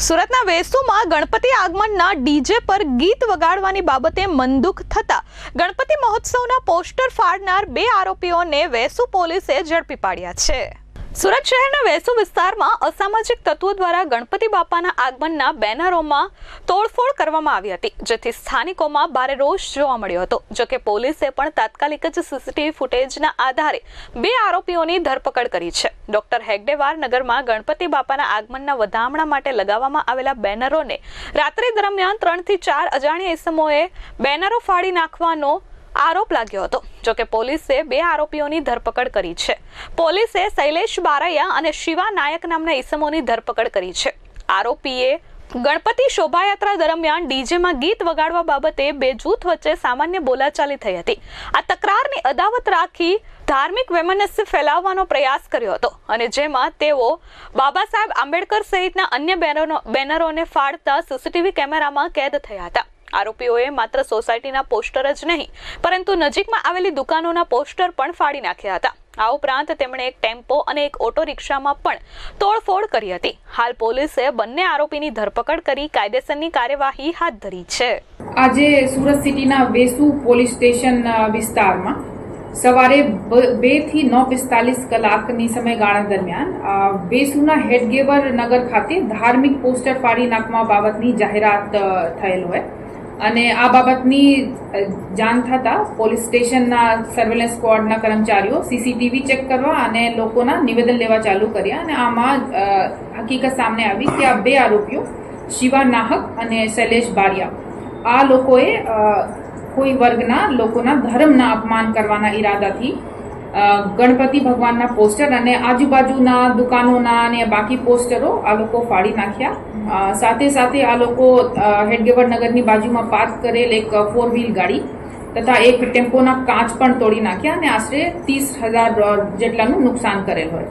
સુરતના વેસુમાં ગણપતિ આગમનના ડીજે પર ગીત વગાડવાની બાબતે મનદુખ થતા ગણપતિ મહોત્સવના પોસ્ટર ફાડનાર બે આરોપીઓને વેસુ પોલીસે ઝડપી પાડ્યા છે. સુરત શહેરના વેસુ વિસ્તારમાં અસામાજિક તત્વો દ્વારા ગણપતિ બાપાના આગમનના બેનરોમાં તોડફોડ કરવામાં આવી હતી, જેથી સ્થાનિકોમાં ભારે રોષ જોવા મળ્યો હતો. જોકે પોલીસે પણ તાત્કાલિક જ સીસીટીવી ફૂટેજના આધારે બે આરોપીઓની ધરપકડ કરી છે. ડોક્ટર હેગડેવાર નગરમાં ગણપતિ બાપાના આગમનના વધામણા માટે લગાવવામાં આવેલા બેનરોને રાત્રિ દરમિયાન ત્રણથી ચાર અજાણ્યા ઇસમોએ બેનરો ફાડી નાખવાનો આરોપ લાગ્યો હતો. જોકે પોલીસે બે આરોપીઓની ધરપકડ કરી છે. પોલીસે શૈલેષ બારૈયા અને શિવા નાયક નામના ઈસમોની ધરપકડ કરી છે. આરોપીએ ગણપતિ શોભાયાત્રા દરમિયાન ડીજેમાં ગીત વગાડવા બાબતે બે જૂથ વચ્ચે સામાન્ય બોલાચાલી થઈ હતી. આ તકરારની અદાવત રાખી ધાર્મિક વૈમનસ્ય ફેલાવવાનો પ્રયાસ કર્યો હતો અને જેમાં તેઓ બાબા સાહેબ આંબેડકર સહિતના અન્ય બેનરો બેનરોને ફાડતા સીસીટીવી કેમેરામાં કેદ થયા હતા. આરોપીઓએ માત્ર સોસાયટીના પોસ્ટર જ નહીં, પરંતુ નજીકમાં આવેલી દુકાનોના પોસ્ટર પણ ફાડી નાખ્યા હતા. આ ઉપરાંત તેમણે એક ટેમ્પો અને એક ઓટો રિક્ષામાં પણ તોડફોડ કરી હતી. હાલ પોલીસે બંને આરોપીની ધરપકડ કરી કાયદેસરની કાર્યવાહી હાથ ધરી છે. આજે સુરત સિટીના વેસુ પોલીસ સ્ટેશન વિસ્તારમાં સવારે બેથી નવ પિસ્તાલીસ કલાકની સમયગાળા દરમિયાન વેસુના હેડગેવર નગર ખાતે ધાર્મિક પોસ્ટર ફાડી નાખવા બાબતની જાહેરાત થયેલ હોય. અને આ બાબતની જાણ થતાં પોલીસ સ્ટેશનના સર્વેલન્સ સ્ક્વોડના કર્મચારીઓ સીસીટીવી ચેક કરવા અને લોકોના નિવેદન લેવા ચાલુ કર્યા અને આમાં હકીકત સામે આવી કે આ બે આરોપીઓ શિવા નાહક અને શૈલેષ બારિયા. આ લોકોએ કોઈ વર્ગના લોકોના ધર્મના અપમાન કરવાના ઈરાદાથી ગણપતિ ભગવાનના પોસ્ટર અને આજુબાજુના દુકાનોના અને બાકી પોસ્ટરો આ લોકો ફાડી નાખ્યા. સાથે સાથે આ લોકો હેડગેવર નગરની બાજુમાં પાર્ક કરેલ એક ફોર વ્હીલ ગાડી તથા એક ટેમ્પોના કાચ પણ તોડી નાખ્યા અને આશરે ત્રીસ હજાર જેટલાનું નુકસાન કરેલ હોય.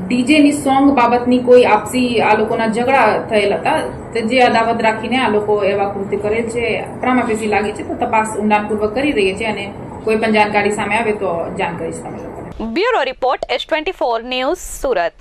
ડીજેની સોંગ બાબતની કોઈ આપસી આ લોકોના ઝઘડા થયેલ હતા જે અદાવત રાખીને આ લોકો એવા કૃત્ય કરેલ છે પ્રામાફેસી લાગે છે, તો તપાસ ઊંડાણપૂર્વક કરી રહી છે અને કોઈ પણ જાણકારી સામે આવે તો જાણ કરીશ તમે bureau report S twenty four news Surat.